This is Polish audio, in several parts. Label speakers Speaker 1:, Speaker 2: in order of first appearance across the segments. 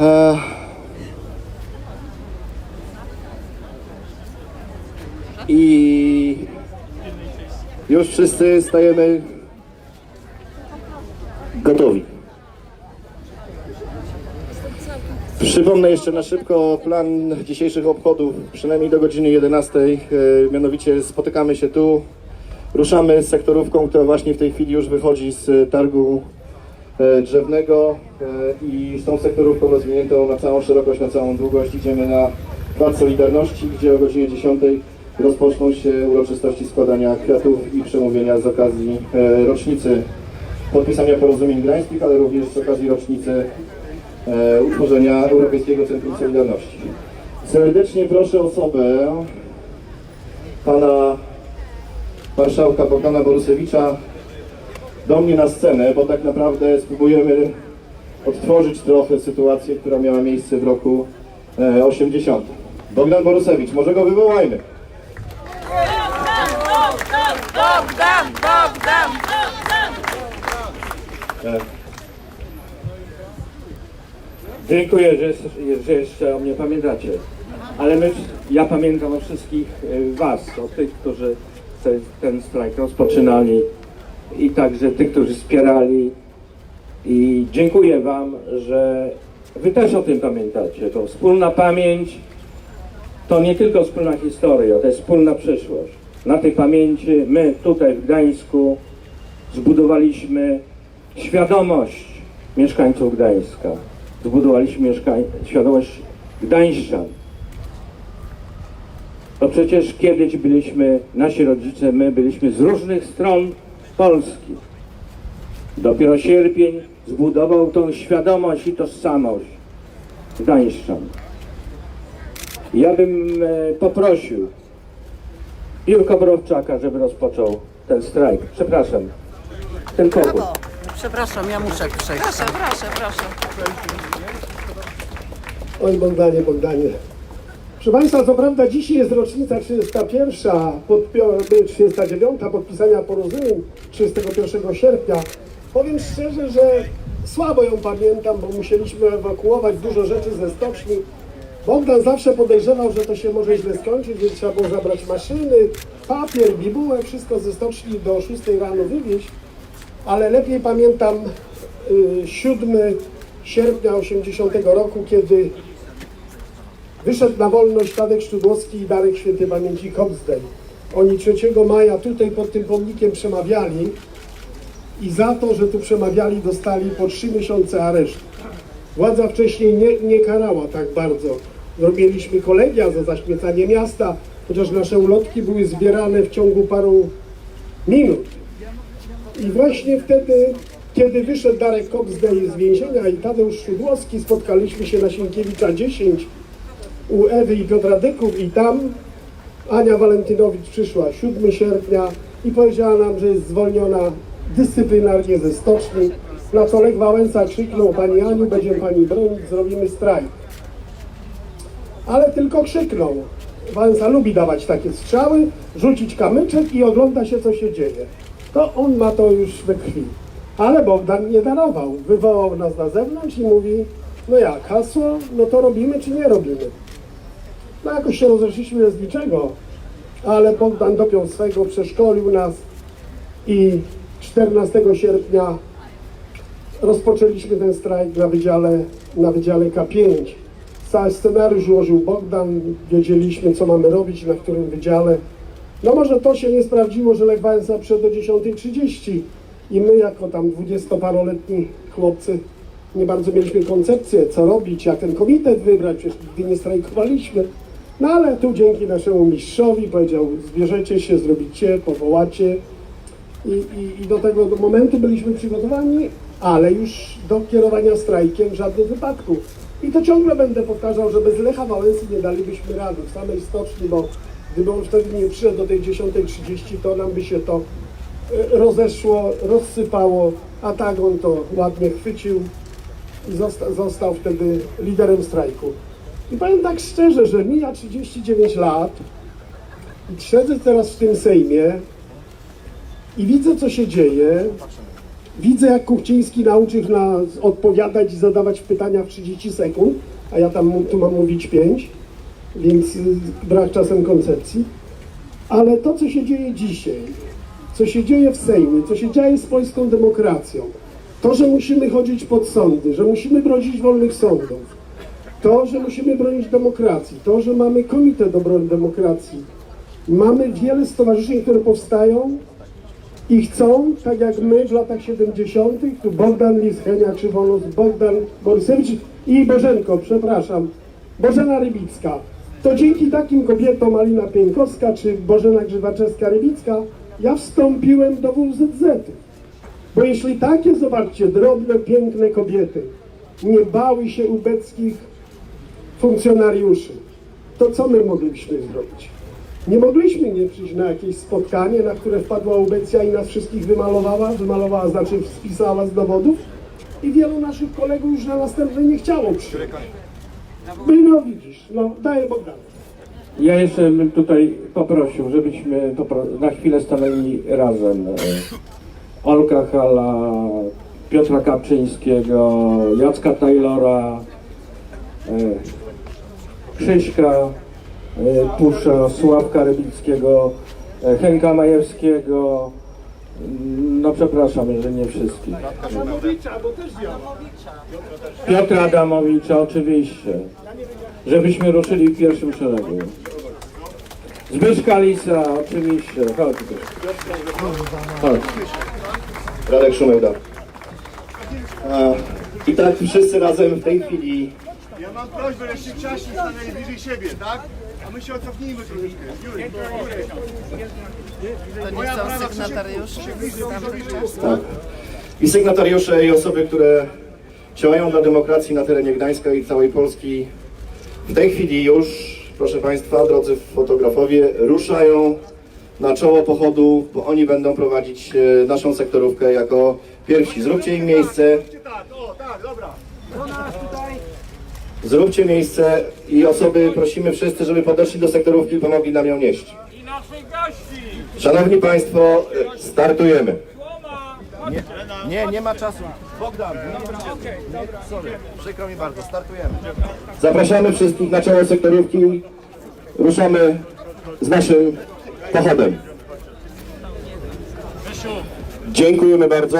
Speaker 1: E, I już wszyscy stajemy gotowi. Przypomnę jeszcze na szybko plan dzisiejszych obchodów, przynajmniej do godziny 11. E, Mianowicie spotykamy się tu, ruszamy z sektorówką, która właśnie w tej chwili już wychodzi z targu drzewnego e, i z tą sektorówką rozwiniętą na całą szerokość, na całą długość idziemy na Plac Solidarności, gdzie o godzinie 10 rozpoczną się uroczystości składania kwiatów i przemówienia z okazji e, rocznicy podpisania porozumień gdańskich, ale również z okazji rocznicy e, utworzenia Europejskiego Centrum Solidarności. Serdecznie proszę osobę pana marszałka Bogdana Borusewicza do mnie na scenę, bo tak naprawdę spróbujemy odtworzyć trochę sytuację, która miała miejsce w roku e, 80. Bogdan Borusewicz, może go wywołajmy. E,
Speaker 2: Dziękuję, że, że jeszcze o mnie pamiętacie. Ale my, ja pamiętam o wszystkich e, Was, o tych, którzy te, ten strajk rozpoczynali i także tych, którzy wspierali. I dziękuję Wam, że Wy też o tym pamiętacie. To wspólna pamięć to nie tylko wspólna historia, to jest wspólna przyszłość. Na tej pamięci my tutaj w Gdańsku zbudowaliśmy świadomość mieszkańców Gdańska. Zbudowaliśmy mieszkań... świadomość Gdańszczan. To przecież kiedyś byliśmy, nasi rodzice, my byliśmy z różnych stron Polski. Dopiero sierpień zbudował tą świadomość i tożsamość Gdańszczan. Ja bym e, poprosił Jurka Borowczaka, żeby rozpoczął ten strajk. Przepraszam, ten pokój.
Speaker 3: Przepraszam, ja muszę przejść. Proszę, proszę, proszę.
Speaker 4: Oj Bogdanie, Bogdanie. Proszę Państwa, co prawda dzisiaj jest rocznica 31, podpio- 39 podpisania porozumień 31 sierpnia. Powiem szczerze, że słabo ją pamiętam, bo musieliśmy ewakuować dużo rzeczy ze stoczni. Bogdan zawsze podejrzewał, że to się może źle skończyć, więc trzeba było zabrać maszyny, papier, bibułę, wszystko ze stoczni do 6 rano wywieźć. Ale lepiej pamiętam y, 7 sierpnia 80 roku, kiedy Wyszedł na wolność Tadek Szczudłowski i Darek Świętej Pamięci Kopsdej. Oni 3 maja tutaj pod tym pomnikiem przemawiali i za to, że tu przemawiali, dostali po 3 miesiące aresztu. Władza wcześniej nie, nie karała tak bardzo. Zrobiliśmy kolegia za zaśmiecanie miasta, chociaż nasze ulotki były zbierane w ciągu paru minut. I właśnie wtedy, kiedy wyszedł Darek Kopsdej z więzienia i Tadeusz Szydłowski, spotkaliśmy się na Sienkiewicza 10 u Ewy i Piotra Dyków i tam Ania Walentynowicz przyszła 7 sierpnia i powiedziała nam, że jest zwolniona dyscyplinarnie ze stoczni. Na co Lech Wałęsa krzyknął, Pani Aniu, będziemy Pani bronić, zrobimy strajk. Ale tylko krzyknął. Wałęsa lubi dawać takie strzały, rzucić kamyczek i ogląda się, co się dzieje. To on ma to już we krwi. Ale Bogdan nie darował. Wywołał nas na zewnątrz i mówi, no jak, hasło, no to robimy czy nie robimy? No jakoś się rozeszliśmy bez niczego, ale Bogdan dopiął swego, przeszkolił nas i 14 sierpnia rozpoczęliśmy ten strajk na wydziale, na wydziale K5. Cały scenariusz ułożył Bogdan, wiedzieliśmy co mamy robić, na którym wydziale. No może to się nie sprawdziło, że Lech Wałęsa przed do 10.30 i my jako tam dwudziestoparoletni chłopcy nie bardzo mieliśmy koncepcję, co robić, jak ten komitet wybrać, przecież nigdy nie strajkowaliśmy. No ale tu dzięki naszemu mistrzowi powiedział, zbierzecie się, zrobicie, powołacie i, i, i do tego momentu byliśmy przygotowani, ale już do kierowania strajkiem w żadnym wypadku. I to ciągle będę powtarzał, że bez Lecha Wałęsy nie dalibyśmy rady w samej stoczni, bo gdyby on wtedy nie przyszedł do tej 10.30, to nam by się to e, rozeszło, rozsypało, a tak on to ładnie chwycił i zosta, został wtedy liderem strajku. I powiem tak szczerze, że mija 39 lat i siedzę teraz w tym Sejmie i widzę, co się dzieje Widzę, jak Kuchciński nauczył nas odpowiadać i zadawać pytania w 30 sekund, a ja tam tu mam mówić 5, więc y, brak czasem koncepcji. Ale to, co się dzieje dzisiaj, co się dzieje w Sejmie, co się dzieje z polską demokracją, to, że musimy chodzić pod sądy, że musimy bronić wolnych sądów, to, że musimy bronić demokracji, to, że mamy Komitet Obrony Demokracji, mamy wiele stowarzyszeń, które powstają i chcą, tak jak my w latach 70., tu Bogdan Lischenia, czy Wolus, Bogdan Borysewicz i Bożenko, przepraszam, Bożena Rybicka. To dzięki takim kobietom, Alina Pieńkowska czy Bożena Grzywaczewska-Rybicka, ja wstąpiłem do WZZ. Bo jeśli takie, zobaczcie, drobne, piękne kobiety nie bały się ubeckich funkcjonariuszy, to co my mogliśmy zrobić? Nie mogliśmy nie przyjść na jakieś spotkanie, na które wpadła Ubecja i nas wszystkich wymalowała, wymalowała znaczy spisała z dowodów i wielu naszych kolegów już na następne nie chciało przyjść. No, no widzisz, no daję Bogdan.
Speaker 2: Ja jeszcze bym tutaj poprosił, żebyśmy na chwilę stanęli razem. Olka Hala, Piotra Kapczyńskiego, Jacka Taylora, e, Krzyśka e, Tusza, Sławka Rybickiego, e, Henka Majewskiego. Mm, No przepraszam, jeżeli nie wszystkich.
Speaker 4: Adamowicza, bo też ja.
Speaker 2: Piotra Adamowicza oczywiście, żebyśmy ruszyli w pierwszym szeregu. Zbyszka Lisa oczywiście, chodź. Chodź.
Speaker 1: Radek Szumejda. I tak wszyscy razem w tej chwili
Speaker 5: Ja mam prośbę, żeście Czasi stanęli bliżej siebie, tak? A my się ocofnijmy troszeczkę. Jurek, Jurek.
Speaker 3: To nie
Speaker 5: Moja
Speaker 3: są
Speaker 5: prawa
Speaker 3: sygnatariusze.
Speaker 5: się bliżej zrobicie.
Speaker 1: Tak. I sygnatariusze i osoby, które działają dla demokracji na terenie Gdańska i całej Polski w tej chwili już, proszę Państwa, drodzy fotografowie, ruszają na czoło pochodu, bo oni będą prowadzić e, naszą sektorówkę jako pierwsi. Zróbcie im miejsce,
Speaker 5: Tak, o, tak, dobra.
Speaker 1: Zróbcie miejsce i osoby prosimy wszyscy, żeby podeszli do sektorówki i pomogli nam ją nieść.
Speaker 6: i naszych gości.
Speaker 1: Szanowni Państwo, startujemy.
Speaker 6: Słoma,
Speaker 1: Nie, nie ma czasu. Bogdan, sorry, przykro mi bardzo, startujemy. Zapraszamy wszystkich na czoło sektorówki. Ruszamy z naszym pochodem. Dziękujemy bardzo.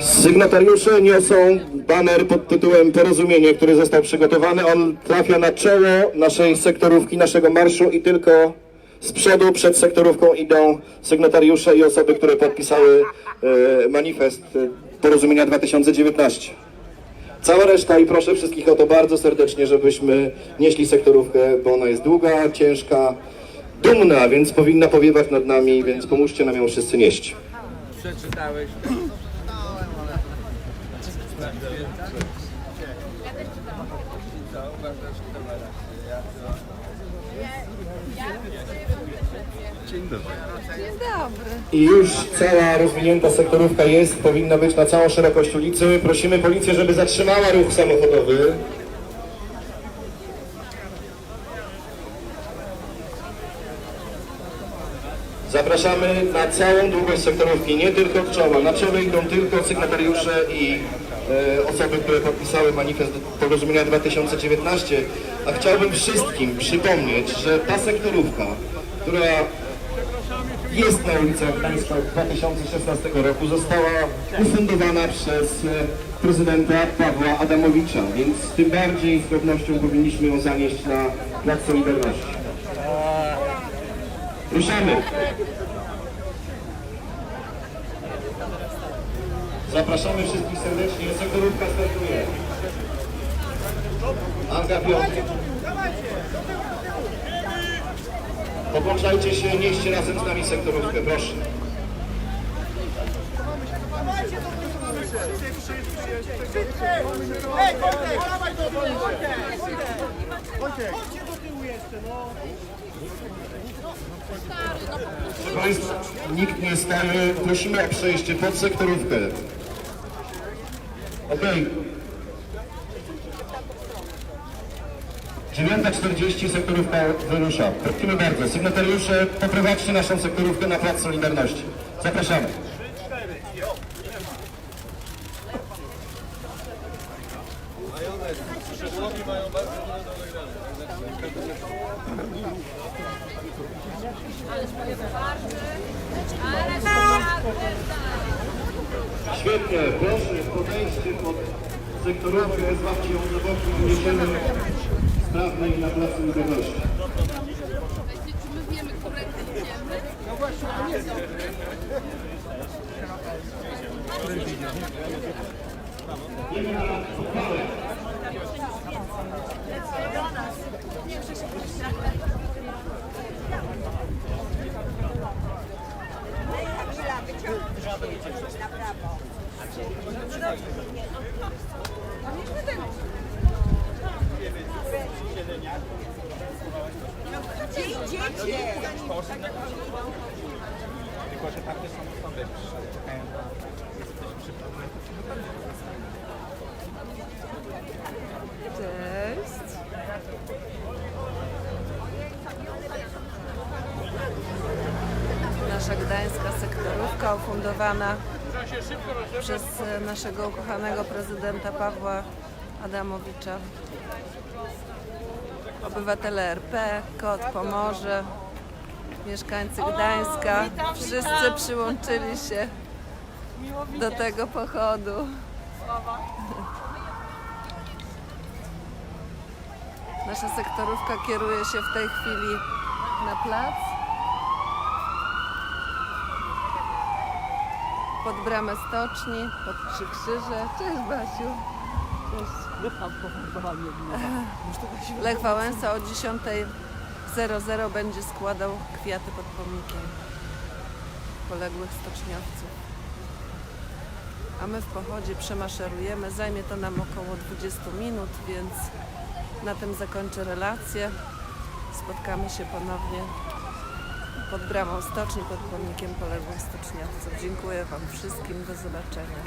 Speaker 1: Sygnatariusze niosą baner pod tytułem Porozumienie, który został przygotowany. On trafia na czoło naszej sektorówki, naszego marszu i tylko z przodu przed sektorówką idą sygnatariusze i osoby, które podpisały e, manifest e, Porozumienia 2019. Cała reszta i proszę wszystkich o to bardzo serdecznie, żebyśmy nieśli sektorówkę, bo ona jest długa, ciężka, dumna, więc powinna powiewać nad nami, więc pomóżcie nam ją wszyscy nieść.
Speaker 6: przeczytałeś.
Speaker 1: I już cała rozwinięta sektorówka jest, powinna być na całą szerokość ulicy. Prosimy policję, żeby zatrzymała ruch samochodowy. Zapraszamy na całą długość sektorówki, nie tylko od czoła. Na czele idą tylko sygnatariusze i e, osoby, które podpisały manifest porozumienia 2019. A chciałbym wszystkim przypomnieć, że ta sektorówka, która jest na ulicach Gdańska od 2016 roku, została ufundowana przez e, prezydenta Pawła Adamowicza, więc tym bardziej z pewnością powinniśmy ją zanieść na Plac Solidarności. Ruszamy! Zapraszamy wszystkich serdecznie, sektorówka startuje. Anka Piotr. Połączajcie się, nieście razem z nami sektorówkę, proszę.
Speaker 5: Ej, Wojtek.
Speaker 1: Proszę Państwa, nikt nie staje. Prosimy o przejście pod sektorówkę. Okej. 9.40 sektorówka wyrusza. Prosimy bardzo, sygnatariusze, poprowadźcie naszą sektorówkę na Plac Solidarności. Zapraszamy. Świetnie, proszę, podejście pod sektorówkę, złapcie ją za boki i jedziemy sprawnej na Plac Solidarności.
Speaker 7: Czy my wiemy, którędy idziemy?
Speaker 8: Cześć. Nasza gdańska sektorówka ufundowana przez e, naszego ukochanego prezydenta Pawła Adamowicza. Obywatele RP, KOT Pomorze, mieszkańcy Gdańska, wszyscy przyłączyli się do tego pochodu. Nasza sektorówka kieruje się w tej chwili na plac. Pod bramę stoczni, pod Trzy Krzyże. Cześć Basiu. Cześć. Lech Wałęsa o 10.00 będzie składał kwiaty pod pomnikiem poległych stoczniowców. A my w pochodzie przemaszerujemy. Zajmie to nam około 20 minut, więc na tym zakończę relację. Spotkamy się ponownie pod bramą stoczni, pod pomnikiem poległych stoczniowców. Dziękuję Wam wszystkim. Do zobaczenia.